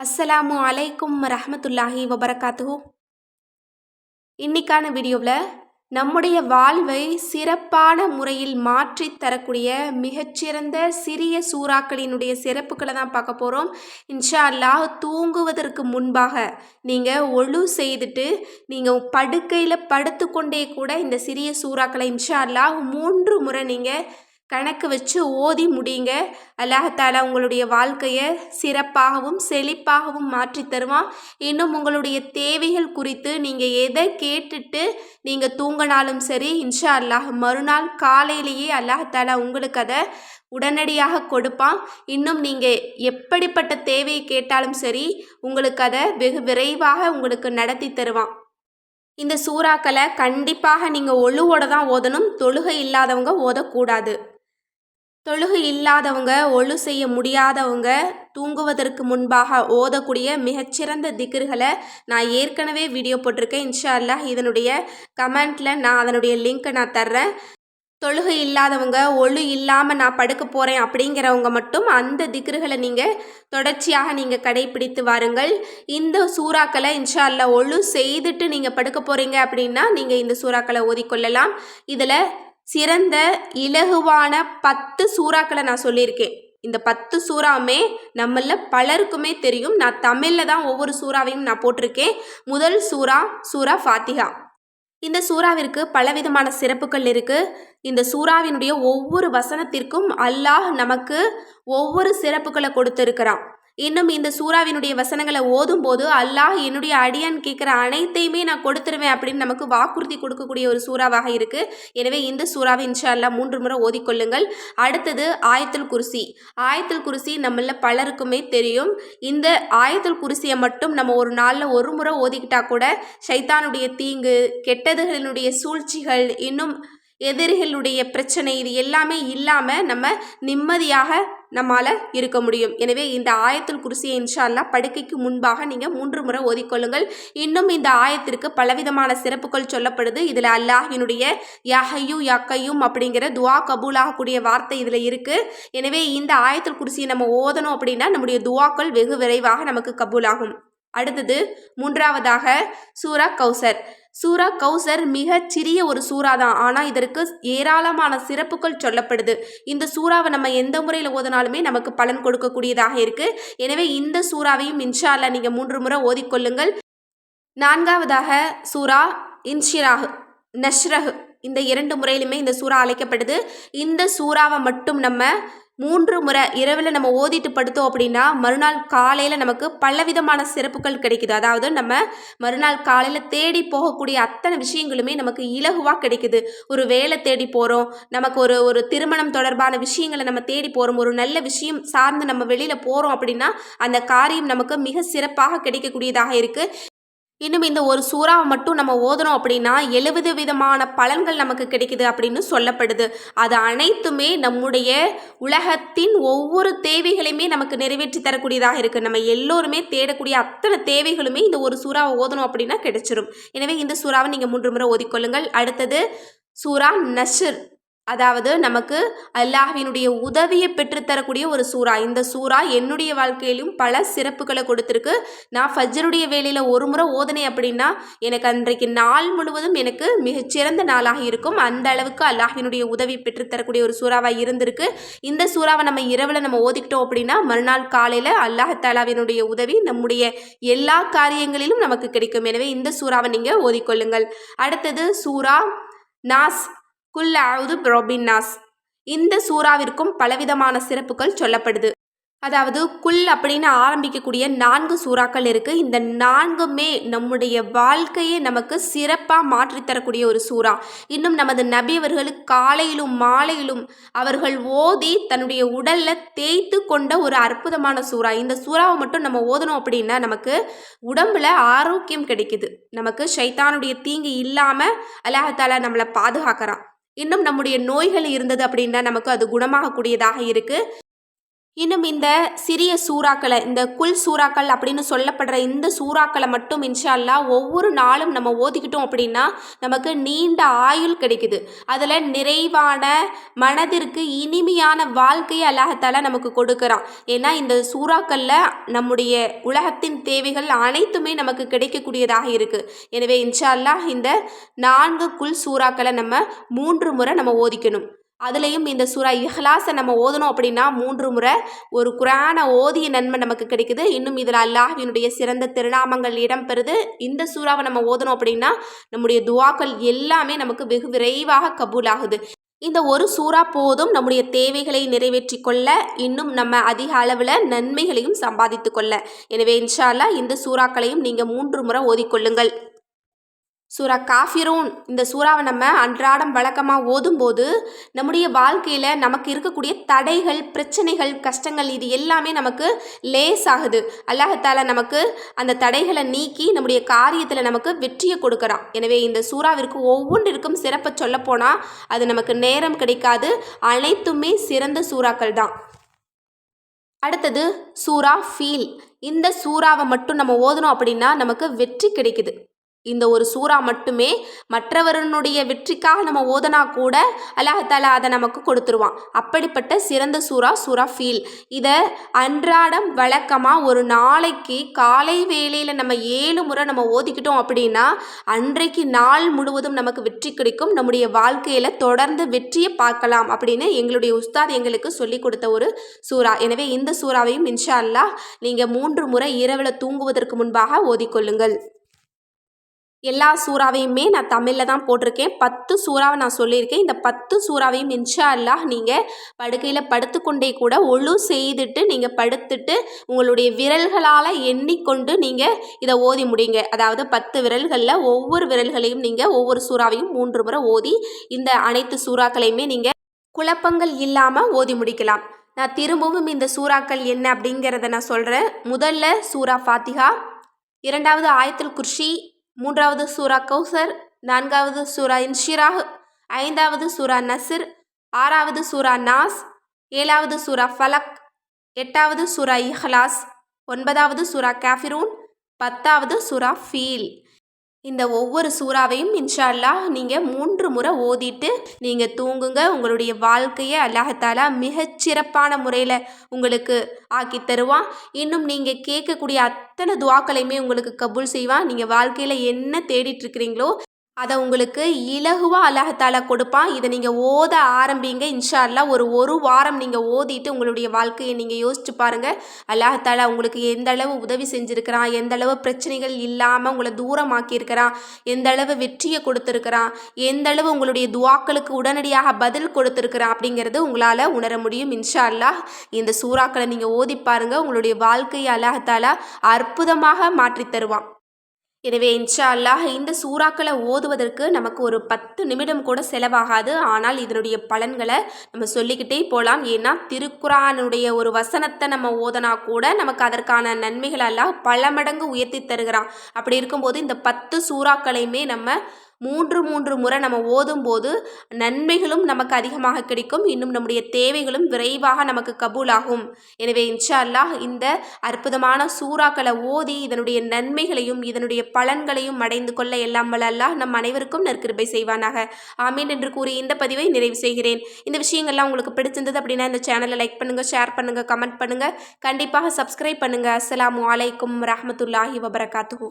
அஸ்ஸலாமு அலைக்கும் ரஹமத்துல்லாஹி வபரகாத்து இன்னைக்கான வீடியோவில் நம்முடைய வாழ்வை சிறப்பான முறையில் மாற்றித் தரக்கூடிய மிகச்சிறந்த சிறிய சூறாக்களினுடைய சிறப்புகளை தான் பார்க்க போகிறோம் இன்ஷா அல்லாஹ் தூங்குவதற்கு முன்பாக நீங்கள் ஒழு செய்துட்டு நீங்கள் படுக்கையில் படுத்துக்கொண்டே கூட இந்த சிறிய சூறாக்களை இன்ஷா அல்லாஹ் மூன்று முறை நீங்கள் கணக்கு வச்சு ஓதி முடியுங்க. அல்லாஹாலா உங்களுடைய வாழ்க்கையை சிறப்பாகவும் செழிப்பாகவும் மாற்றி தருவான். இன்னும் உங்களுடைய தேவைகள் குறித்து நீங்கள் எதை கேட்டுட்டு நீங்கள் தூங்கினாலும் சரி இன்ஷா அல்லாஹ் மறுநாள் காலையிலேயே அல்லாஹாலா உங்களுக்கு அதை உடனடியாக கொடுப்பான். இன்னும் நீங்கள் எப்படிப்பட்ட தேவையை கேட்டாலும் சரி உங்களுக்கு அதை வெகு விரைவாக உங்களுக்கு நடத்தி தருவான். இந்த சூறாக்களை கண்டிப்பாக நீங்கள் ஒழுவோட தான் ஓதணும். தொழுகை இல்லாதவங்க ஓதக்கூடாது. தொழுகை இல்லாதவங்க ஒழு செய்ய முடியாதவங்க தூங்குவதற்கு முன்பாக ஓதக்கூடிய மிகச்சிறந்த திக்ருகளை நான் ஏற்கனவே வீடியோ போட்டிருக்கேன். இன்ஷா அல்லாஹ் இதனுடைய கமெண்ட்டில் நான் அதனுடைய லிங்க்கை நான் தர்றேன். தொழுகை இல்லாதவங்க ஒழு இல்லாமல் நான் படுக்க போகிறேன் அப்படிங்கிறவங்க மட்டும் அந்த திக்ருகளை நீங்கள் தொடர்ச்சியாக நீங்கள் கடைபிடித்து வாருங்கள். இந்த சூறாக்களை இன்ஷா அல்லா ஒழு செய்துட்டு நீங்கள் படுக்க போகிறீங்க அப்படின்னா நீங்கள் இந்த சூறாக்களை ஓதிக்கொள்ளலாம். இதில் சிறந்த இலகுவான பத்து சூறாக்களை நான் சொல்லியிருக்கேன். இந்த பத்து சூறாவுமே நம்மள பலருக்குமே தெரியும். நான் தமிழில் தான் ஒவ்வொரு சூறாவையும் நான் போட்டிருக்கேன். முதல் சூறா சூறா ஃபாத்திகா இந்த சூறாவிற்கு பலவிதமான சிறப்புகள் இருக்குது இந்த சூறாவினுடைய ஒவ்வொரு வசனத்திற்கும் அல்லாஹ் நமக்கு ஒவ்வொரு சிறப்புகளை கொடுத்துருக்கிறான். இன்னும் இந்த சூறாவினுடைய வசனங்களை ஓதும் போது அல்லாஹ் என்னுடைய அடியான் கேட்குற அனைத்தையுமே நான் கொடுத்துருவேன் அப்படின்னு நமக்கு வாக்குறுதி கொடுக்கக்கூடிய ஒரு சூறாவாக இருக்குது எனவே இந்த சூறாவை இன்ஷா அல்லா மூன்று முறை ஓதிக்கொள்ளுங்கள். அடுத்தது ஆயத்துல் குருசி. ஆயத்துல் குருசி நம்மள பலருக்குமே தெரியும். இந்த ஆயத்துல் குருசியை மட்டும் நம்ம ஒரு நாளில் ஒரு முறை ஓதிக்கிட்டா கூட சைத்தானுடைய தீங்கு கெட்டதுகளினுடைய சூழ்ச்சிகள் இன்னும் எதிரிகளுடைய பிரச்சனை இது எல்லாமே இல்லாமல் நம்ம நிம்மதியாக நம்மால் இருக்க முடியும். எனவே இந்த ஆயத்தில் குருசியை இன்ஷால்லா படுக்கைக்கு முன்பாக நீங்கள் மூன்று முறை ஓதிக்கொள்ளுங்கள். இன்னும் இந்த ஆயத்திற்கு பலவிதமான சிறப்புகள் சொல்லப்படுது. இதில் அல்லாஹினுடைய யஹையும் யக்கையும் அப்படிங்கிற துவா கபூலாகக்கூடிய வார்த்தை இதில் இருக்குது எனவே இந்த ஆயத்தில் குருசியை நம்ம ஓதணும் அப்படின்னா நம்முடைய துவாக்கள் வெகு விரைவாக நமக்கு கபூலாகும். அடுத்தது மூன்றாவதாக சூரா கௌசர். சூரா கௌசர் மிகச் சிறிய ஒரு சூறா தான். ஆனால் இதற்கு ஏராளமான சிறப்புகள் சொல்லப்படுது. இந்த சூறாவை நம்ம எந்த முறையில் ஓதினாலுமே நமக்கு பலன் கொடுக்கக்கூடியதாக இருக்குது எனவே இந்த சூறாவையும் இன்ஷா அல்லா நீங்கள் மூன்று முறை ஓதிக்கொள்ளுங்கள் நான்காவதாக சூரா இன்ஷிராஹ் நஷ்ரஹ். இந்த இரண்டு முறையிலுமே இந்த சூறா அழைக்கப்படுது. இந்த சூறாவை மட்டும் நம்ம மூன்று முறை இரவில் நம்ம ஓதிட்டு படுத்தோம் அப்படின்னா மறுநாள் காலையில் நமக்கு பலவிதமான சிறப்புகள் கிடைக்குது. அதாவது நம்ம மறுநாள் காலையில் தேடி போகக்கூடிய அத்தனை விஷயங்களுமே நமக்கு இலகுவாக கிடைக்குது. ஒரு வேலை தேடி போகிறோம் நமக்கு ஒரு ஒரு திருமணம் தொடர்பான விஷயங்களை நம்ம தேடி போகிறோம் ஒரு நல்ல விஷயம் சார்ந்து நம்ம வெளியில் போகிறோம் அப்படின்னா அந்த காரியம் நமக்கு மிக சிறப்பாக கிடைக்கக்கூடியதாக இருக்குது இன்னும் இந்த ஒரு சூறாவை மட்டும் நம்ம ஓதுறோம் அப்படின்னா எழுபது விதமான பலன்கள் நமக்கு கிடைக்குது அப்படின்னு சொல்லப்படுது. அது அனைத்துமே நம்முடைய உலகத்தின் ஒவ்வொரு தேவைகளையுமே நமக்கு நிறைவேற்றி தரக்கூடியதாக இருக்குது நம்ம எல்லோருமே தேடக்கூடிய அத்தனை தேவைகளுமே இந்த ஒரு சூறாவை ஓதணும் அப்படின்னா கிடைச்சிரும். எனவே இந்த சூறாவை நீங்கள் மூன்று முறை ஓதிக்கொள்ளுங்கள். அடுத்தது சூறா நஷர். அதாவது நமக்கு அல்லாஹினுடைய உதவியை பெற்றுத்தரக்கூடிய ஒரு சூறா. இந்த சூறா என்னுடைய வாழ்க்கையிலும் பல சிறப்புகளை கொடுத்துருக்கு. நான் ஃபஜ்ருடைய வேலையில் ஒரு முறை ஓதனை அப்படின்னா எனக்கு அன்றைக்கு நாள் முழுவதும் எனக்கு மிகச்சிறந்த நாளாக இருக்கும். அந்த அளவுக்கு அல்லாஹினுடைய உதவி பெற்றுத்தரக்கூடிய ஒரு சூறாவாக இருந்திருக்கு. இந்த சூறாவை நம்ம இரவில் நம்ம ஓதிக்கிட்டோம் அப்படின்னா மறுநாள் காலையில் அல்லாஹ் தாலாவினுடைய உதவி நம்முடைய எல்லா காரியங்களிலும் நமக்கு கிடைக்கும். எனவே இந்த சூறாவை நீங்கள் ஓதிக்கொள்ளுங்கள். அடுத்தது சூறா நாஸ். குல்லாவுது புரோபின்னாஸ் இந்த சூறாவிற்கும் பலவிதமான சிறப்புகள் சொல்லப்படுது. அதாவது குல் அப்படின்னு ஆரம்பிக்கக்கூடிய நான்கு சூறாக்கள் இருக்குது இந்த நான்குமே நம்முடைய வாழ்க்கையை நமக்கு சிறப்பாக மாற்றித்தரக்கூடிய ஒரு சூறா. இன்னும் நமது நபி அவர்கள் காலையிலும் மாலையிலும் அவர்கள் ஓதி தன்னுடைய உடலில் தேய்த்து கொண்ட ஒரு அற்புதமான சூறா. இந்த சூறாவை மட்டும் நம்ம ஓதணும் அப்படின்னா நமக்கு உடம்புல ஆரோக்கியம் கிடைக்குது. நமக்கு சைத்தானுடைய தீங்கு இல்லாமல் அல்லாஹாலா நம்மளை பாதுகாக்கிறான். இன்னும் நம்முடைய நோய்கள் இருந்தது அப்படின்னா நமக்கு அது குணமாகக்கூடியதாக இருக்குது இன்னும் இந்த சிறிய சூறாக்களை இந்த குல் சூறாக்கள் அப்படின்னு சொல்லப்படுற இந்த சூறாக்களை மட்டும் இன்ஷா ஒவ்வொரு நாளும் நம்ம ஓதிக்கிட்டோம் அப்படின்னா நமக்கு நீண்ட ஆயுள் கிடைக்குது. அதில் நிறைவான மனதிற்கு இனிமையான வாழ்க்கையை அல்லாஹத்தால் நமக்கு கொடுக்குறான். ஏன்னா இந்த சூறாக்களில் நம்முடைய உலகத்தின் தேவைகள் அனைத்துமே நமக்கு கிடைக்கக்கூடியதாக இருக்குது எனவே இன்ஷால்லா இந்த நான்கு குல் சூறாக்களை நம்ம மூன்று முறை நம்ம ஓதிக்கணும். அதுலேயும் இந்த சூறா இஹ்லாஸை நம்ம ஓதணும் அப்படின்னா மூன்று முறை ஒரு குரான ஓதிய நன்மை நமக்கு கிடைக்குது. இன்னும் இதில் அல்லாஹினுடைய சிறந்த திருநாமங்கள் இடம்பெறுது. இந்த சூறாவை நம்ம ஓதணும் அப்படின்னா நம்முடைய துவாக்கள் எல்லாமே நமக்கு வெகு விரைவாக கபூலாகுது. இந்த ஒரு சூறா போதும் நம்முடைய தேவைகளை நிறைவேற்றி கொள்ள இன்னும் நம்ம அதிக அளவில் நன்மைகளையும் சம்பாதித்து கொள்ள. எனவே இன்ஷா இந்த சூறாக்களையும் நீங்கள் மூன்று முறை ஓதிக்கொள்ளுங்கள் சூரா காஃபிரூன். இந்த சூறாவை நம்ம அன்றாடம் வழக்கமாக ஓதும்போது நம்முடைய வாழ்க்கையில் நமக்கு இருக்கக்கூடிய தடைகள் பிரச்சனைகள் கஷ்டங்கள் இது எல்லாமே நமக்கு லேஸ் ஆகுது. அல்லாஹத்தால நமக்கு அந்த தடைகளை நீக்கி நம்முடைய காரியத்தில் நமக்கு வெற்றியை கொடுக்குறான். எனவே இந்த சூறாவிற்கு ஒவ்வொன்றிற்கும் சிறப்பை சொல்லப்போனால் அது நமக்கு நேரம் கிடைக்காது. அனைத்துமே சிறந்த சூறாக்கள் தான். அடுத்தது சூரா ஃபீல். இந்த சூறாவை மட்டும் நம்ம ஓதணும் அப்படின்னா நமக்கு வெற்றி கிடைக்குது. இந்த ஒரு சூறா மட்டுமே மற்றவரனுடைய வெற்றிக்காக நம்ம ஓதனா கூட அல்லாஹால அதை நமக்கு கொடுத்துருவான். அப்படிப்பட்ட சிறந்த சூறா சூறா ஃபீல். இதை அன்றாடம் வழக்கமாக ஒரு நாளைக்கு காலை வேளையில் நம்ம ஏழு முறை நம்ம ஓதிக்கிட்டோம் அப்படின்னா அன்றைக்கு நாள் முழுவதும் நமக்கு வெற்றி கிடைக்கும். நம்முடைய வாழ்க்கையில் தொடர்ந்து வெற்றியை பார்க்கலாம் அப்படின்னு எங்களுடைய உஸ்தாத் எங்களுக்கு சொல்லி கொடுத்த ஒரு சூறா. எனவே இந்த சூறாவையும் இன்ஷா அல்லாஹ் நீங்கள் மூன்று முறை இரவில் தூங்குவதற்கு முன்பாக ஓதிக்கொள்ளுங்கள் எல்லா சூறாவையுமே நான் தமிழில் தான் போட்டிருக்கேன். பத்து சூறாவை நான் சொல்லியிருக்கேன். இந்த பத்து சூறாவையும் இன்ஷா அல்லாஹ் நீங்கள் படுக்கையில் படுத்துக்கொண்டே கூட ஒழு செய்துட்டு நீங்கள் படுத்துட்டு உங்களுடைய விரல்களால் எண்ணிக்கொண்டு நீங்கள் இதை ஓதி முடியுங்க அதாவது பத்து விரல்களில் ஒவ்வொரு விரல்களையும் நீங்கள் ஒவ்வொரு சூறாவையும் மூன்று முறை ஓதி இந்த அனைத்து சூறாக்களையுமே நீங்கள் குழப்பங்கள் இல்லாமல் ஓதி முடிக்கலாம். நான் திரும்பவும் இந்த சூறாக்கள் என்ன அப்படிங்கிறத நான் சொல்கிறேன் முதல்ல சூறா ஃபாத்திகா இரண்டாவது ஆயத்தில் குர்ஷி மூன்றாவது சூரா கௌசர் நான்காவது சூரா இன்ஷிராஹ் ஐந்தாவது சூரா நசிர் ஆறாவது சூரா நாஸ் ஏழாவது சூரா ஃபலக் எட்டாவது சூரா இஹ்லாஸ் ஒன்பதாவது சூரா கேஃபிரூன் பத்தாவது சூரா ஃபீல். இந்த ஒவ்வொரு சூறாவையும் இன்ஷால்லா நீங்கள் மூன்று முறை ஓதிட்டு நீங்கள் தூங்குங்க. உங்களுடைய வாழ்க்கையை அல்லாஹத்தாலா மிகச்சிறப்பான முறையில் உங்களுக்கு ஆக்கி தருவான். இன்னும் நீங்கள் கேட்கக்கூடிய அத்தனை துவாக்களையுமே உங்களுக்கு கபூல் செய்வான். நீங்கள் வாழ்க்கையில் என்ன தேடிட்டுருக்கிறீங்களோ அதை உங்களுக்கு இலகுவாக அல்லாஹால கொடுப்பான். இதை நீங்கள் ஓத ஆரம்பிங்க. இன்ஷால்லா ஒரு ஒரு வாரம் நீங்கள் ஓதிட்டு உங்களுடைய வாழ்க்கையை நீங்கள் யோசிச்சு பாருங்கள் அல்லாஹால உங்களுக்கு எந்த அளவு உதவி செஞ்சுருக்கிறான்? எந்த அளவு பிரச்சனைகள் இல்லாமல் உங்களை தூரமாக்கியிருக்கிறான்? எந்த அளவு வெற்றியை கொடுத்துருக்கிறான்? எந்த அளவு உங்களுடைய துவாக்களுக்கு உடனடியாக பதில் கொடுத்துருக்கிறான்? அப்படிங்கிறது உங்களால் உணர முடியும். இன்ஷா அல்லாஹ் இந்த சூறாக்களை நீங்கள் ஓதி பாருங்கள் உங்களுடைய வாழ்க்கையை அல்லாஹால அற்புதமாக மாற்றி தருவான். எனவே இன்ஷா அல்லாஹ் இந்த சூறாக்களை ஓதுவதற்கு நமக்கு ஒரு பத்து நிமிடம் கூட செலவாகாது. ஆனால் இதனுடைய பலன்களை நம்ம சொல்லிக்கிட்டே போகலாம். ஏன்னா திருக்குறானுடைய ஒரு வசனத்தை நம்ம ஓதனா கூட நமக்கு அதற்கான நன்மைகள் எல்லாம் பல மடங்கு உயர்த்தி தருகிறான். அப்படி இருக்கும்போது இந்த பத்து சூறாக்களையுமே நம்ம மூன்று மூன்று முறை நம்ம ஓதும் போது நன்மைகளும் நமக்கு அதிகமாக கிடைக்கும். இன்னும் நம்முடைய தேவைகளும் விரைவாக நமக்கு கபூலாகும். எனவே இன்ஷா அல்லாஹ் இந்த அற்புதமான சூறாக்களை ஓதி இதனுடைய நன்மைகளையும் இதனுடைய பலன்களையும் அடைந்து கொள்ள எல்லாம் அல்லாஹ் நம் அனைவருக்கும் நற்கிருபை செய்வானாக. ஆமீன் என்று கூறி இந்த பதிவை நிறைவு செய்கிறேன். இந்த விஷயங்கள்லாம் உங்களுக்கு பிடிச்சிருந்தது அப்படின்னா இந்த சேனலை லைக் பண்ணுங்கள் ஷேர் பண்ணுங்கள் கமெண்ட் பண்ணுங்கள் கண்டிப்பாக சப்ஸ்கிரைப் பண்ணுங்கள் அஸ்லாம் வலைக்கம் ரஹமத்துல்லாஹி வபரகாத்து